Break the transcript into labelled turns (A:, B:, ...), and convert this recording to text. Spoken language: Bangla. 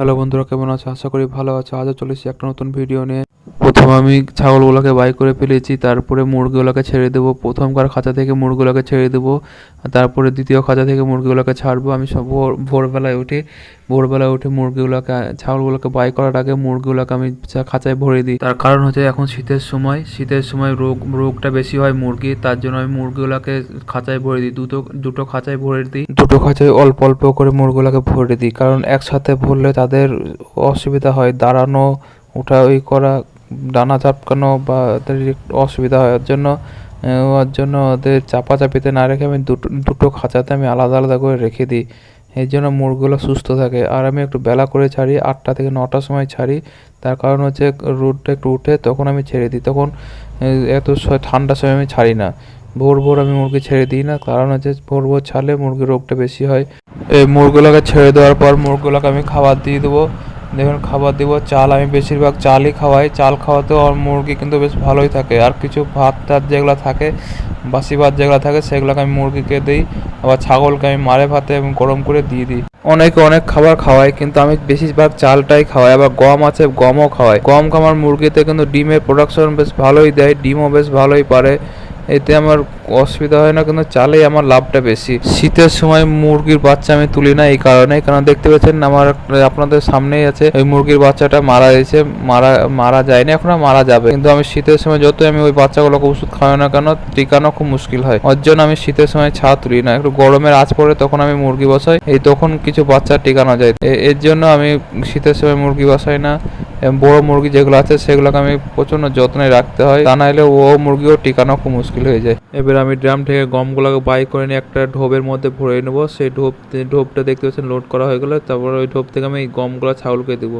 A: হ্যালো বন্ধুরা কেমন আছো? আশা করি ভালো আছো। আজও চলেছি একটা নতুন ভিডিও নিয়ে। প্রথম আমি ছাগলগুলোকে বাই করে ফেলেছি, তারপরে মুরগিগুলোকে ছেড়ে দেবো প্রথমকার খাঁচা থেকে মুরগিগুলোকে ছেড়ে দেবো তারপরে দ্বিতীয় খাঁচা থেকে মুরগিগুলোকে ছাড়বো। আমি সব ভোর, ভোরবেলায় উঠে ভোরবেলায় উঠে মুরগিগুলোকে, ছাগলগুলোকে বাই করার আগে মুরগিগুলোকে আমি খাঁচায় ভরে দিই। তার কারণ হচ্ছে এখন শীতের সময় শীতের সময় রোগ, রোগটা বেশি হয় মুরগির, তার জন্য আমি মুরগিগুলোকে খাঁচায় ভরে দিই, দুটো দুটো খাঁচায় ভরে দিই। দুটো খাঁচায় অল্প অল্প করে মুরগিগুলোকে ভরে দিই, কারণ একসাথে ভরলে তাদের অসুবিধা হয়, দাঁড়ানো ওঠা ওই করা ডানা চাপকানো বা তাদের অসুবিধা হয়, ওর জন্য ওর জন্য ওদের চাপাচাপিতে না রেখে আমি দুটো দুটো খাঁচাতে আমি আলাদা আলাদা করে রেখে দিই। এই জন্য মুরগিগুলো সুস্থ থাকে। আর আমি একটু বেলা করে ছাড়ি, আটটা থেকে নটার সময় ছাড়ি। তার কারণ হচ্ছে রোদটা একটু উঠে তখন আমি ছেড়ে দিই। তখন এত ঠান্ডার সময় আমি ছাড়ি না। ভোর ভোর আমি মুরগি ছেড়ে দিই না। কারণ হচ্ছে ভোর ভোর ছাড়লে মুরগির রোগটা বেশি হয়। এই মুরগিগুলোকে ছেড়ে দেওয়ার পর মুরগিগুলোকে আমি খাবার দিয়ে দেবো। দেখুন, খাবার দেবো, চাল আমি বেশিরভাগ চালই খাওয়াই। চাল খাওয়াতেও আমার মুরগি কিন্তু বেশ ভালোই থাকে। আর কিছু ভাত টাত যেগুলো থাকে, বাসি ভাত যেগুলো থাকে, সেগুলোকে আমি মুরগিকে দিই, আবার ছাগলকে আমি মারে ভাতে এবং গরম করে দিয়ে দিই। অনেকে অনেক খাবার খাওয়াই কিন্তু আমি বেশিরভাগ চালটাই খাওয়াই, আবার গম আছে, গমও খাওয়াই। গম খামার মুরগিতে কিন্তু ডিমের প্রোডাকশন বেশ ভালোই দেয়, ডিমও বেশ ভালোই পারে। এতে আমার অসুবিধা হয় না, কিন্তু চালেই আমার লাভটা বেশি। শীতের সময় মুরগির বাচ্চা আমি তুলি না এই কারণে কারণ দেখতে পাচ্ছেন আমার, আপনাদের সামনেই আছে, ওই মুরগির বাচ্চাটা মারা গেছে, মারা মারা যায়নি, এখন মারা যাবে। কিন্তু আমি শীতের সময় যতই আমি ওই বাচ্চাগুলোকে ওষুধ খাওয়াই না কেন, টিকানো খুব মুশকিল হয়। ওর জন্য আমি শীতের সময় ছা তুলি না, একটু গরমের আজ পড়ে তখন আমি মুরগি বসাই, এই তখন কিছু বাচ্চা টিকানো যায়। এর জন্য আমি শীতের সময় মুরগি বসাই না বড় মুরগি যেগুলো আছে সেগুলোকে আমি প্রচণ্ড যত্নে রাখতে হয়। তা নাহলে ও মুরগিও টিকানো খুব মুশকিল হয়ে যায়। এবার আমি ড্রাম থেকে গমগুলোকে বাই করে নিয়ে একটা ঢোবের মধ্যে ভরে নেব। সেই ঢোপ, ঢোপটা দেখতে পাচ্ছেন লোড করা হয়ে গেলে। তারপর ওই ঢোপ থেকে আমি এই গমগুলো ছাগলকে দেবো।